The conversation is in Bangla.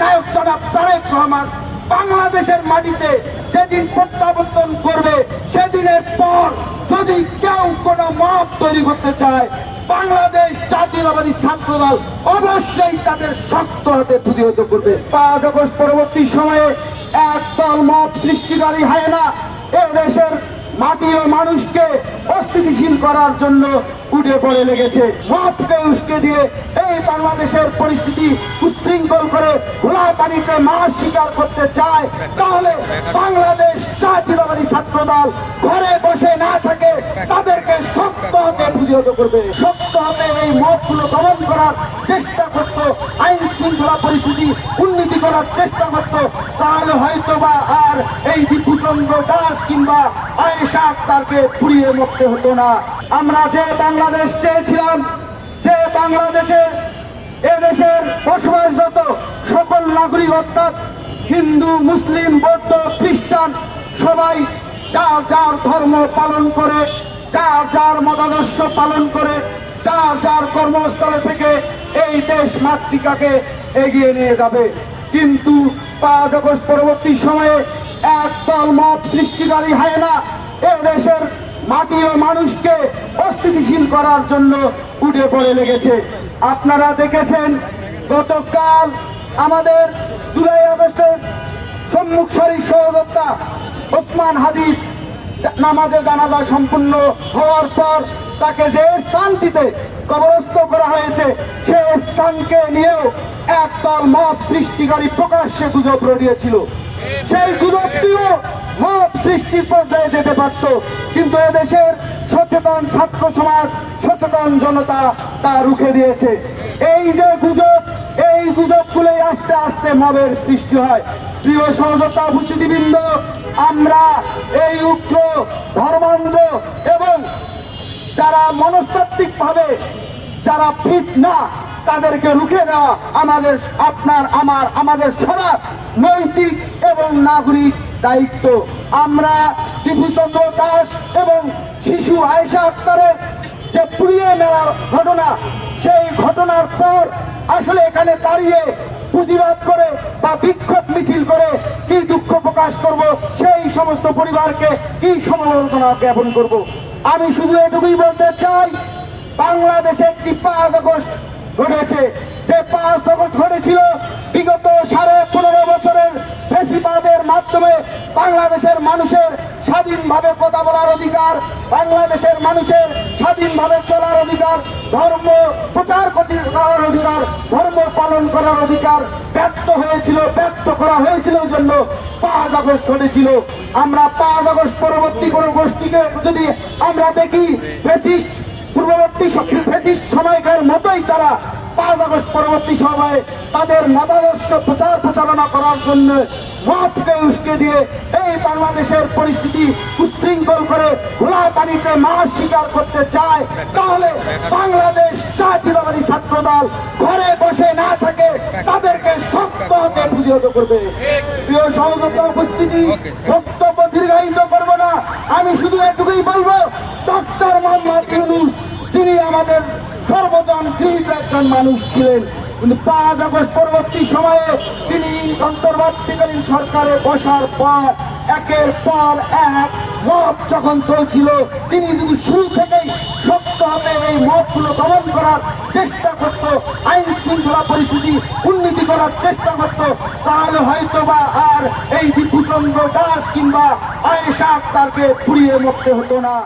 নায়ক জনাব তারেক রহমান বাংলাদেশের মাটিতে যেদিন প্রত্যাবর্তন করবে, সেদিনের পর যদি কেউ কোনো মত তৈরি করতে চায়, বাংলাদেশ জাতীয়তাবাদী ছাত্রদল অবশ্যই তাদের শক্ত হাতে প্রতিহত করবে। পাঁচ আগস্ট পরবর্তী সময়ে একদল মত সৃষ্টিকারী হায়না এ দেশের মাটি ও মানুষকে অস্থিতিশীল করার জন্য উঠে পড়ে লেগেছে। মতকে উস্কে দিয়ে এই বাংলাদেশের পরিস্থিতি উশৃঙ্খল করে ঘোলা পানিতে মাছ শিকার করতে চায়, তাহলে বাংলাদেশ জাতীয়তাবাদী ছাত্রদল ঘরে বসে না থাকে, তাদেরকে শক্ত হাতে প্রতিহত করবে। শক্ত হাতে এই মতগুলো দমন করার চেষ্টা করত, আইন শৃঙ্খলা পরিস্থিতি উন্নতি করার চেষ্টা করত। তাহলে হয়তো বা আর এই দীপুচন্দ্র দাস কিংবা আয়েশা আক্তারকে পুড়িয়ে মরতে হতো না। আমরা যে বাংলাদেশ চেয়েছিলাম, যে বাংলাদেশের এদেশের বসবাসরত সকল নাগরিক, অর্থাৎ হিন্দু, মুসলিম, বৌদ্ধ, খ্রিস্টান, সবাই যার যার ধর্ম পালন করে, যার যার মতাদর্শ পালন করে, যার যার কর্মস্থলে থেকে এই দেশ মাতৃকাকে এগিয়ে নিয়ে যাবে। কিন্তু পাঁচ আগস্ট পরবর্তী সময়ে একদল মত সৃষ্টিকারী হায়না এ দেশের মাটি ও মানুষকে অস্থিতিশীল করার জন্য উঠে পড়ে লেগেছে। আপনারা দেখেছেন, গতকাল আমাদের জুলাই আগস্টের সম্মুখ সারির সহযোদ্ধা ওসমান হাদির জা- নামাজে জানাজা সম্পূর্ণ হওয়ার পর তাকে যে স্থানটিতে কবরস্থ করা হয়েছে, সে স্থানকে নিয়েও একদল মত সৃষ্টিকারী প্রকাশ্যে গুজব রড়িয়েছিল সেই গুজবটিও মত সৃষ্টির পর্যায়ে যেতে পারত, কিন্তু এদেশের সচেতন ছাত্র সমাজ, সচেতন জনতা তা রুখে দিয়েছে। এই যে গুজব, এই গুজবগুলোই আস্তে আস্তে মবের সৃষ্টি হয়। প্রিয় সহযোগিতা উপস্থিতিবৃন্দ, আমরা এই উগ্র, ধর্মান্ধ এবং যারা মনস্তাত্ত্বিক ভাবে যারা ফিট না, তাদেরকে রুখে দেওয়া আমাদের আপনার, আমার, আমাদের সবার নৈতিক এবং নাগরিক দায়িত্ব। আমরা টিপুচন্দ্র দাস এবং শিশু আয়েশা আক্তারের যে পুড়িয়ে মেলার ঘটনা, সেই ঘটনার পর আসলে এখানে দাঁড়িয়ে প্রতিবাদ করে বা বিক্ষোভ মিছিল করে কি দুঃখ প্রকাশ করব, সেই সমস্ত পরিবারকে কি সমালোচনা জ্ঞাপন করব? আমি শুধু এটুকুই বলতে চাই, বাংলাদেশে একটি পাঁচ আগস্ট ঘটেছে। যে পাঁচ আগস্ট ঘটেছিল, বিগত সাড়ে পনেরো বছরের ফেসিবাদের মাধ্যমে বাংলাদেশের মানুষের স্বাধীনভাবে কথা বলার অধিকার বাংলাদেশের মানুষের স্বাধীনভাবে চলার অধিকার, ধর্ম, প্রচার করি- করার অধিকার, ধর্ম পালন করার অধিকার ব্যক্ত হয়েছিল, ব্যক্ত করা হয়েছিল জন্য পাঁচ আগস্ট ঘটেছিল। আমরা পাঁচ আগস্ট পরবর্তী কোনো গোষ্ঠীকে যদি আমরা দেখি, ফেসিস্ট, পূর্ববর্তী ফেসিস্ট সময়কার মতোই তারা পাঁচ আগস্ট পরবর্তী সময়ে তাদের মতাদর্শ প্রচার প্রচারণা করার জন্য মতকে উস্কে দিয়ে এই বাংলাদেশের পরিস্থিতি উশৃঙ্খল করে ঘোলা পানিতে মাছ শিকার করতে চায়, তাহলে বাংলাদেশ জাতীয়তাবাদী ছাত্রদল ঘরে বসে না থাকে, তাদেরকে শক্ত হাতে প্রতিহত করবে। প্রিয় সহযোগিতা উপস্থিতি, বক্তব্য দীর্ঘায়িত করব না, আমি শুধু এটুকুই বলব, ডক্টর মোহাম্মদ ইউনুস, যিনি আমাদের সর্বজন গৃহীত একজন মানুষ ছিলেন। কিন্তু পাঁচ আগস্ট পরবর্তী সময়ে তিনি অন্তর্বর্তীকালীন সরকারে বসার পর, একের পর এক মত যখন চলছিল, তিনি যদি শুরু থেকেই শক্ত হাতে এই মতগুলো দমন করার চেষ্টা করত, আইন শৃঙ্খলা পরিস্থিতি উন্নতি করার চেষ্টা করত। তাহলে হয়তো বা আর এই দীপুচন্দ্র দাস কিংবা আয়েশা আক্তারকে পুড়িয়ে মরতে হতো না।